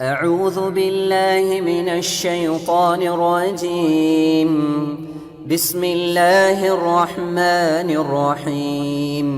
أعوذ بالله من الشيطان الرجيم بسم الله الرحمن الرحيم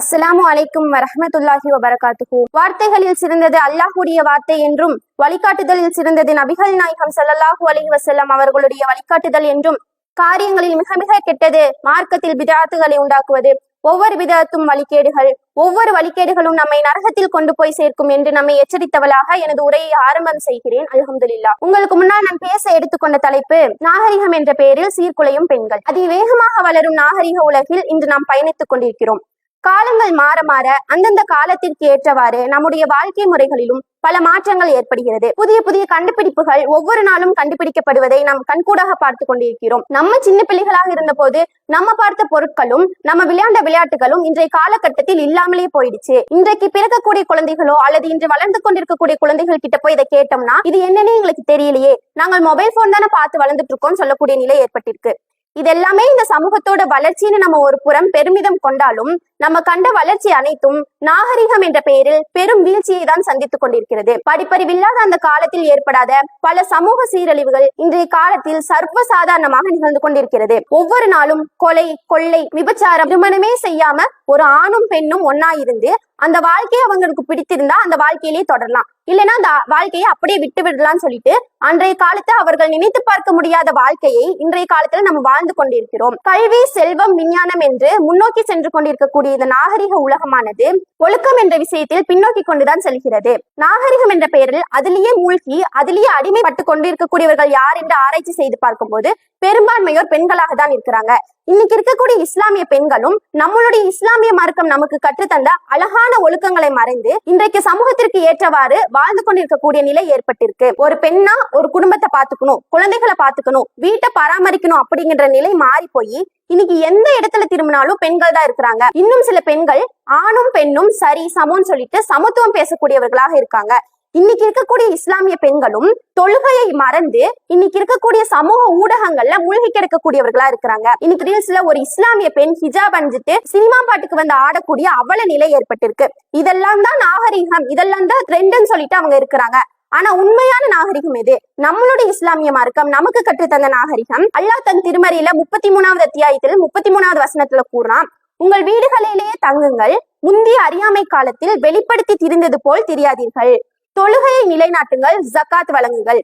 அஸ்ஸலாமு அலைக்கும் வரஹ்மத்துல்லாஹி வபரகாத்துஹு வார்த்தைகளில் சிறந்தது அல்லாஹ்வுடைய வார்த்தை என்றும் வழிகாட்டுதலில் சிறந்தது நபிகள் நாயகம் ஸல்லல்லாஹு அலைஹி வஸல்லம் அவர்களுடைய வழிகாட்டுதல் என்றும் காரியங்களில் மிக மிக கெட்டது மார்க்கத்தில் பிதாத்துகளை உண்டாக்குவது ஒவ்வொரு விதத்தும் வழிகேடுகள் ஒவ்வொரு வழிகேடுகளும் நம்மை நரகத்தில் கொண்டு போய் சேர்க்கும் என்று நம்மை எச்சரித்தவளாக எனது உரையை ஆரம்பம் செய்கிறேன். அல்ஹம்துலில்லாஹ் உங்களுக்கு முன்னால் நான் பேச எடுத்துக்கொண்ட தலைப்பு நாகரிகம் என்ற பெயரில் சீர்குலையும் பெண்கள். அதிவேகமாக வளரும் நாகரிக உலகில் இன்று நாம் பயணித்துக் கொண்டிருக்கிறோம். காலங்கள் மாற மாற அந்தந்த காலத்திற்கு ஏற்றவாறு நம்முடைய வாழ்க்கை முறைகளிலும் பல மாற்றங்கள் ஏற்படுகிறது. புதிய புதிய கண்டுபிடிப்புகள் ஒவ்வொரு நாளும் கண்டுபிடிக்கப்படுவதை நாம் கண்கூடாக பார்த்து கொண்டிருக்கிறோம். நம்ம சின்ன பிள்ளைகளாக இருந்த போது நம்ம பார்த்த பொருட்களும் நம்ம விளையாண்ட விளையாட்டுகளும் இன்றைய காலகட்டத்தில் இல்லாமலே போயிடுச்சு. இன்றைக்கு பிறக்கக்கூடிய குழந்தைகளோ அல்லது இன்று வளர்ந்து கொண்டிருக்கக்கூடிய குழந்தைகள் கிட்ட போய் இதை கேட்டோம்னா இது என்னன்னு எங்களுக்கு தெரியலையே. நாங்கள் மொபைல் போன் தானே பார்த்து வளர்ந்துட்டு இருக்கோம்னு சொல்லக்கூடிய நிலை ஏற்பட்டிருக்கு. இதெல்லாமே இந்த சமூகத்தோட வளர்ச்சின்னு நம்ம ஒரு புறம் பெருமிதம் கொண்டாலும் நம்ம கண்ட வளர்ச்சி அனைத்தும் நாகரிகம் என்ற பெயரில் பெரும் வீழ்ச்சியை தான் சந்தித்துக் கொண்டிருக்கிறது. படிப்பறிவில்லாத அந்த காலத்தில் ஏற்படாத பல சமூக சீரழிவுகள் இன்றைய காலத்தில் சர்வ சாதாரணமாக நிகழ்ந்து கொண்டிருக்கிறது. ஒவ்வொரு நாளும் கொலை கொள்ளை விபச்சாரம் திருமணமே செய்யாம ஒரு ஆணும் பெண்ணும் ஒன்னா இருந்து அந்த வாழ்க்கையை அவங்களுக்கு பிடித்திருந்தா அந்த வாழ்க்கையிலேயே தொடரலாம். இல்லைன்னா அந்த வாழ்க்கையை அப்படியே விட்டு விடலாம்னு சொல்லிட்டு அன்றைய காலத்தை அவர்கள் நினைத்து பார்க்க முடியாத வாழ்க்கையை இன்றைய காலத்துல நம்ம வாழ்ந்து கொண்டிருக்கிறோம். கல்வி செல்வம் விஞ்ஞானம் என்று முன்னோக்கி சென்று கொண்டிருக்கக்கூடிய இந்த நாகரிக உலகமானது ஒழுக்கம் என்ற விஷயத்தில் பின்னோக்கி கொண்டுதான் செல்கிறது. நாகரிகம் என்ற பெயரில் அதிலேயே மூழ்கி அதிலேயே அடிமைப்பட்டு கொண்டிருக்கக்கூடியவர்கள் யார் என்று ஆராய்ச்சி செய்து பார்க்கும்போது பெரும்பான்மையோர் பெண்களாக தான் இருக்கிறாங்க. இன்னைக்கு இருக்கக்கூடிய இஸ்லாமிய பெண்களும் நம்மளுடைய இஸ்லாமிய மார்க்கம் நமக்கு கற்றுத்தந்த அழகான ஒழுக்கங்களை மறைந்து இன்றைக்கு சமூகத்திற்கு ஏற்றவாறு வாழ்ந்து கொண்டிருக்கக்கூடிய நிலை ஏற்பட்டிருக்கு. ஒரு பெண்ணா ஒரு குடும்பத்தை பாத்துக்கணும் குழந்தைகளை பாத்துக்கணும் வீட்டை பராமரிக்கணும் அப்படிங்கிற நிலை மாறி போய் இன்னைக்கு எந்த இடத்துல திரும்பினாலும் பெண்கள் தான் இருக்கிறாங்க. இன்னும் சில பெண்கள் ஆணும் பெண்ணும் சரி சமம்னு சொல்லிட்டு சமத்துவம் பேசக்கூடியவர்களாக இருக்காங்க. இன்னைக்கு இருக்கக்கூடிய இஸ்லாமிய பெண்களும் தொழுகையை மறந்து இன்னைக்கு இருக்கக்கூடிய சமூக ஊடகங்கள்ல மூழ்கி கிடக்கக்கூடியவர்களா இருக்கிறாங்க. இன்னைக்கு ரீல்ஸ்ல ஒரு இஸ்லாமிய பெண் ஹிஜாப் அணிஞ்சிட்டு சினிமா பாட்டுக்கு வந்து ஆடக்கூடிய அவல நிலை ஏற்பட்டிருக்கு. இதெல்லாம் தான் நாகரிகம் இதெல்லாம் தான் ட்ரெண்ட்னு சொல்லிட்டு அவங்க இருக்கிறாங்க. ஆனா உண்மையான நாகரிகம் எது? நம்மளுடைய இஸ்லாமிய மார்க்கம் நமக்கு கற்றுத்தந்த நாகரிகம். அல்லாஹ் தன் திருமறையில முப்பத்தி மூணாவது அத்தியாயத்தில் முப்பத்தி மூணாவது வசனத்துல கூறான் உங்கள் வீடுகளிலேயே தங்குங்கள் முந்தைய அறியாமை காலத்தில் வெளிப்படுத்தி திரிந்தது போல் தெரியாதீர்கள். தொழுகையை நிலைநாட்டுங்கள் ஜக்காத் வழங்குங்கள்.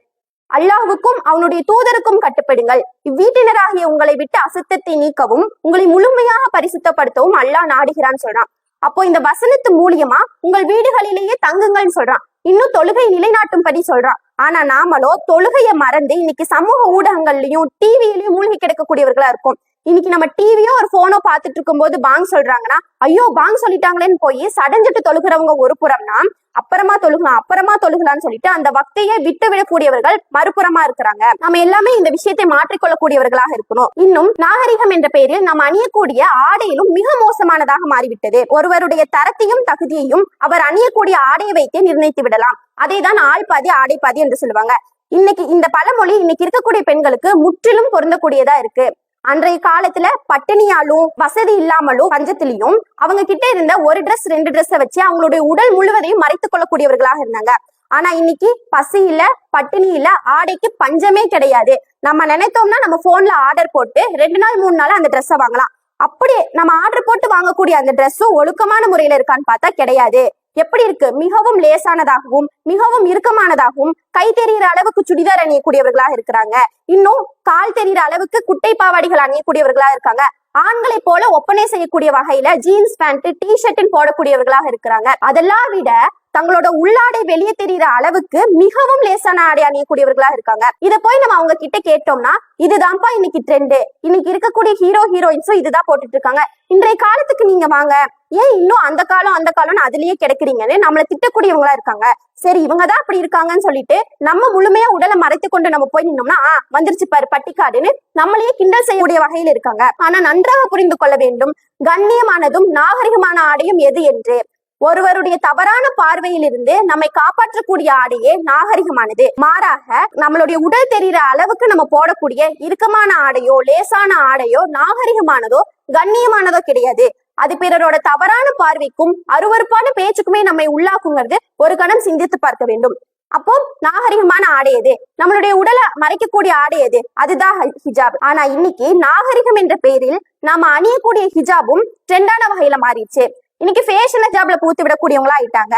அல்லாஹுக்கும் அவனுடைய தூதருக்கும் கட்டுப்படுங்கள். இவ்வீட்டினராகிய உங்களை விட்டு அசுத்தத்தை நீக்கவும் உங்களை முழுமையாக பரிசுத்தப்படுத்தவும் அல்லாஹ் நாடுகிறான்னு சொல்றான். அப்போ இந்த வசனத்து மூலியமா உங்கள் வீடுகளிலேயே தங்குங்கள்னு சொல்றான். இன்னும் தொழுகை நிலைநாட்டும்படி சொல்றான் ஆனா நாமளோ தொழுகையை மறந்து இன்னைக்கு சமூக ஊடகங்கள்லயும் டிவியிலயும் மூழ்கி கிடக்கக்கூடியவர்களா இருக்கும். இன்னைக்கு நம்ம டிவியோ ஒரு போனோ பார்த்துட்டு இருக்கும்போது பாங் சொல்றாங்கன்னா ஐயோ பாங் சொல்லிட்டாங்களேன்னு போய் சடைஞ்சிட்டு தொழுகிறவங்க ஒரு புறம்னா அப்புறமா தொழுகலாம் அப்புறமா தொழுகலாம்னு சொல்லிட்டு அந்த பக்தியை விட்டு விடக்கூடியவர்கள் மறுபுறமா இருக்கிறாங்க. நம்ம எல்லாமே இந்த விஷயத்தை மாற்றிக்கொள்ளக்கூடியவர்களாக இருக்கணும். இன்னும் நாகரிகம் என்ற பெயரில் நாம் அணியக்கூடிய ஆடையிலும் மிக மோசமானதாக மாறிவிட்டது. ஒருவருடைய தரத்தையும் தகுதியையும் அவர் அணியக்கூடிய ஆடையை வைத்தே நிர்ணயித்து விடலாம். அதை தான் ஆள் பாதி ஆடை பாதி என்று சொல்லுவாங்க. இன்னைக்கு இந்த பழமொழி இன்னைக்கு இருக்கக்கூடிய பெண்களுக்கு முற்றிலும் பொருந்தக்கூடியதா இருக்கு. அன்றைய காலத்துல பட்டினியாலும் வசதி இல்லாமலும் பஞ்சத்திலையும் அவங்க கிட்ட இருந்த ஒரு ட்ரெஸ் ரெண்டு ட்ரெஸ்ஸை வச்சு அவங்களுடைய உடல் முழுவதையும் மறைத்துக் கொள்ளக்கூடியவர்களாக இருந்தாங்க. ஆனா இன்னைக்கு பசி இல்ல பட்டினி இல்ல ஆடைக்கு பஞ்சமே கிடையாது. நம்ம நினைத்தோம்னா நம்ம போன்ல ஆர்டர் போட்டு ரெண்டு நாள் மூணு நாள் அந்த ட்ரெஸ்ஸை வாங்கலாம். அப்படி நம்ம ஆர்டர் போட்டு வாங்கக்கூடிய அந்த ட்ரெஸ்ஸும் ஒழுக்கமான முறையில இருக்கான்னு பார்த்தா கிடையாது. எப்படி இருக்கு? மிகவும் லேசானதாகவும் மிகவும் இறுக்கமானதாகவும் கை தெரிகிற அளவுக்கு சுடிதார் அணியக்கூடியவர்களாக இருக்கிறாங்க. இன்னும் கால் தெரிகிற அளவுக்கு குட்டை பாவாடிகள் அணியக்கூடியவர்களா இருக்காங்க. ஆண்களை போல ஒப்பனை செய்யக்கூடிய வகையில ஜீன்ஸ் பேண்ட் டி ஷர்ட்னு போடக்கூடியவர்களாக இருக்கிறாங்க. அதெல்லாம் விட தங்களோட உள்ளாடை வெளியே தெரிகிற அளவுக்கு மிகவும் லேசான ஆடை அணியக்கூடியவர்களா இருக்காங்க. இத போய் நம்ம அவங்க கிட்ட கேட்டோம்னா இதுதான்ப்பா இன்னைக்கு ட்ரெண்டு இன்னைக்கு இருக்கக்கூடிய ஹீரோ ஹீரோயின்ஸும் இதுதான் போட்டுட்டு இருக்காங்க. இன்றைய காலத்துக்கு நீங்க வாங்க. ஏன் இன்னும் அந்த காலம் அந்த காலம்னு அதுலயே கிடைக்கிறீங்கன்னு நம்மள திட்டக்கூடியவங்களா இருக்காங்க. சரி இவங்க தான் அப்படி இருக்காங்கன்னு சொல்லிட்டு நம்ம முழுமையா உடலை மறைத்து கொண்டு நம்ம போய் நின்னோம்னா ஆ வந்துருச்சு பாரு பட்டிக்காடுன்னு நம்மளையே கிண்டல் செய்யக்கூடிய வகையில் இருக்காங்க. ஆனா நன்றாக புரிந்து கொள்ள வேண்டும் கண்ணியமானதும் நாகரிகமான ஆடையும் எது என்று. ஒருவருடைய தவறான பார்வையிலிருந்து நம்மை காப்பாற்றக்கூடிய ஆடையே நாகரிகமானது. மாறாக நம்மளுடைய உடல் தெரிகிற அளவுக்கு நம்ம போடக்கூடிய இறுக்கமான ஆடையோ லேசான ஆடையோ நாகரிகமானதோ கண்ணியமானதோ கிடையாது. அது பிறரோட தவறான பார்வைக்கும் அருவருப்பான பேச்சுக்குமே நம்மை உள்ளாக்குங்கிறது ஒரு கணம் சிந்தித்து பார்க்க வேண்டும். அப்போ நாகரிகமான ஆடை எது? நம்மளுடைய உடலை மறைக்கக்கூடிய ஆடை எது? அதுதான் ஹிஜாப். ஆனா இன்னைக்கு நாகரிகம் என்ற பெயரில் நாம அணியக்கூடிய ஹிஜாபும் ட்ரெண்டான வகையில மாறிடுச்சு. இன்னைக்கு ஃபேஷன் ஹிஜாப்ல பூத்து விடக்கூடியவங்களா ஆயிட்டாங்க.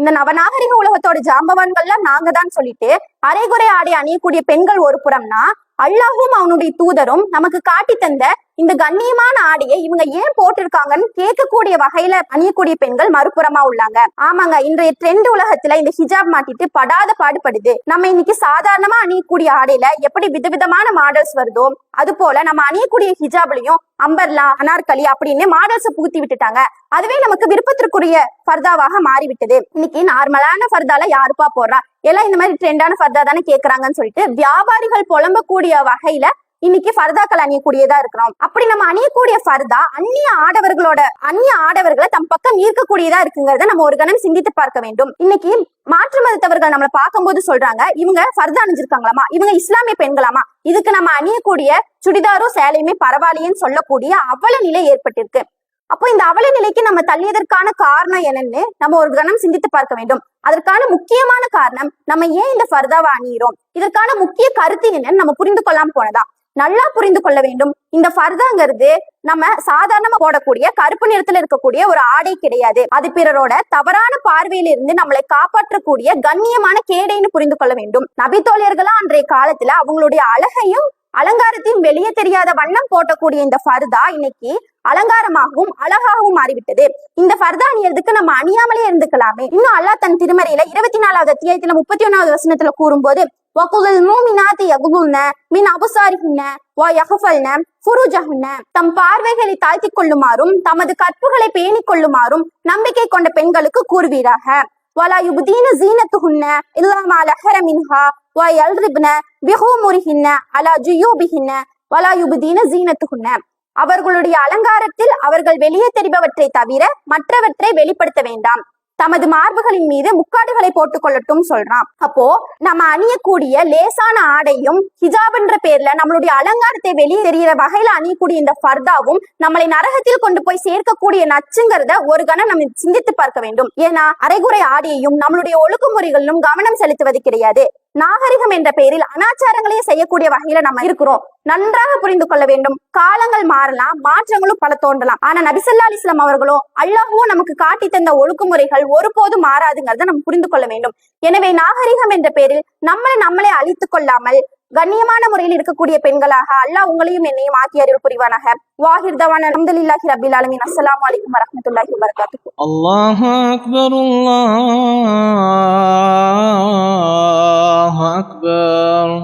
இந்த நவநாகரிக உலகத்தோட ஜாம்பவான்கள்லாம் நாங்க தான் சொல்லிட்டு அரைகுறை ஆடை அணியக்கூடிய பெண்கள் ஒரு புறம்னா அல்லாஹும் அவனுடைய தூதரும் நமக்கு காட்டி தந்த இந்த கண்ணியமான ஆடையை இவங்க ஏன் போட்டிருக்காங்கன்னு கேட்கக்கூடிய வகையில அணியக்கூடிய பெண்கள் மறுபுறமா உள்ளாங்க. ஆமாங்க இன்றைய ட்ரெண்ட் உலகத்துல இந்த ஹிஜாப் மாட்டிட்டு படாத பாடுபடுது. நம்ம இன்னைக்கு சாதாரணமா அணியக்கூடிய ஆடையில எப்படி விதவிதமான மாடல்ஸ் வருதோ அது போல நம்ம அணியக்கூடிய ஹிஜாப்லயும் அம்பர்லா அனார்கலி அப்படின்னு மாடல்ஸ் பூத்தி விட்டுட்டாங்க. அதுவே நமக்கு விருப்பத்திற்குரிய ஃபர்தாவாக மாறிவிட்டது. இன்னைக்கு நார்மலான ஃபர்தால யாருப்பா போடுறா? எல்லாம் இந்த மாதிரி ட்ரெண்டான ஃபர்தா தானே கேக்குறாங்கன்னு சொல்லிட்டு வியாபாரிகள் புலம்பக்கூடிய வகையில இன்னைக்கு ஃபர்தாக்கள் அணியக்கூடியதா இருக்கிறோம். அப்படி நம்ம அணியக்கூடிய ஃபர்தா அந்நிய ஆடவர்களோட அந்நிய ஆடவர்களை தம் பக்கம் ஈர்க்கக்கூடியதா இருக்குங்கிறத நம்ம ஒரு கணம் சிந்தித்து பார்க்க வேண்டும். இன்னைக்கு மாற்று மதத்தவர்கள் நம்மளை பார்க்கும்போது சொல்றாங்க இவங்க ஃபர்தா அணிஞ்சிருக்காங்களாமா? இவங்க இஸ்லாமிய பெண்களாமா? இதுக்கு நம்ம அணியக்கூடிய சுடிதாரும் சேலையுமே பரவாயில்லையேன்னு சொல்லக்கூடிய அவல நிலை ஏற்பட்டிருக்கு. அப்போ இந்த அவல நிலைக்கு நம்ம தள்ளியதற்கான காரணம் என்னன்னு நம்ம ஒரு கணம் சிந்தித்து பார்க்க வேண்டும். அதற்கான முக்கியமான காரணம் நம்ம ஏன் இந்த ஃபர்தாவை அணியிறோம்? இதற்கான முக்கிய கருத்து என்னன்னு நம்ம புரிந்து கொள்ளாம போனதா? நல்லா புரிந்து கொள்ள வேண்டும். இந்த ஃபர்தாங்கிறது நம்ம சாதாரணமா போடக்கூடிய கருப்பு நிறத்துல இருக்கக்கூடிய ஒரு ஆடை கிடையாது. அது பிறரோட தவறான பார்வையில இருந்து நம்மளை காப்பாற்றக்கூடிய கண்ணியமான கேடைன்னு புரிந்து கொள்ள வேண்டும். நபித்தோழியர்களா அன்றைய காலத்துல அவங்களுடைய அழகையும் அலங்காரத்தையும் வெளியே தெரியாத வண்ணம் போட்டக்கூடிய இந்த ஃபர்தா இன்னைக்கு அலங்காரமாகவும் அழகாகவும் மாறிவிட்டது. இந்த ஃபர்தா அணியறதுக்கு நம்ம அணியாமலே இருந்துக்கலாமே? இன்னும் அல்லாஹ் தன் திருமறையில இருபத்தி நாலாவது அத்தியாயத்துல முப்பத்தி ஒன்னாவது வசனத்துல கூறும்போது வகுல் மூமினாத்தி யகுல்ன மின் அபுசாரிஹின்ன வா யகுஃபல்ன ஃபுருஜஹுன்ன. தம் பார்வைகளை தாழ்த்திக் கொள்ளுமாறும் தமது கற்புகளை பேணிக் கொள்ளுமாறும் நம்பிக்கை கொண்ட பெண்களுக்கு கூறுவீராக. ولا يبدين زينتهن இல்லாம ما மின்ஹா வ ويلربن பிஹூமுரிஹின்ன அலா جيوبهن ولا يبدين زينتهن. அவர்களுடைய அலங்காரத்தில் அவர்கள் வெளியே தெரிபவற்றை தவிர மற்றவற்றை வெளிப்படுத்த வேண்டாம். தமது மார்புகளின் மீது முக்காடுகளை போட்டுக் கொள்ளட்டும் சொல்றான். அப்போ நம்ம அணியக்கூடிய லேசான ஆடையும் ஹிஜாப்ன்ற பேர்ல நம்மளுடைய அலங்காரத்தை வெளியே தெரிகிற வகையில அணியக்கூடிய இந்த ஃபர்தாவும் நம்மளை நரகத்தில் கொண்டு போய் சேர்க்கக்கூடிய நச்சுங்கிறத ஒரு கணம் நம்ம சிந்தித்து பார்க்க வேண்டும். ஏன்னா அரைகுறை ஆடையையும் நம்மளுடைய ஒழுங்குமுறைகளிலும் கவனம் செலுத்துவது கிடையாது. நாகரிகம் என்ற பெயரில் அனாச்சாரங்களையே செய்யக்கூடிய வகையில நம்ம இருக்கிறோம். நன்றாக புரிந்து கொள்ள வேண்டும். காலங்கள் மாறலாம் மாற்றங்களும் பல தோன்றலாம். ஆனா நபிசல்லா அலிஸ்லாம் அவர்களோ அல்லாஹுவும் நமக்கு காட்டி தந்த ஒழுக்குமுறைகள் ஒருபோதும் மாறாதுங்கிறத நம்ம புரிந்து கொள்ள வேண்டும். எனவே நாகரிகம் என்ற பெயரில் நம்மளை நம்மளே அழித்துக் கொள்ளாமல் கண்ணியமான முறையில் இருக்கக்கூடிய பெண்களாக அல்லாஹ் உங்களையும் என்னையும் ஆக்கி அறிவு புரிவானாக. வாஹிர்தவான அஹமதுல்லாஹி ரபில் ஆலமின். அஸ்லாம் வலைக்கம் வரமத்துல்லாஹி வரகாத்து அல்லாஹ் அக்பர் அல்லாஹ் அக்பர்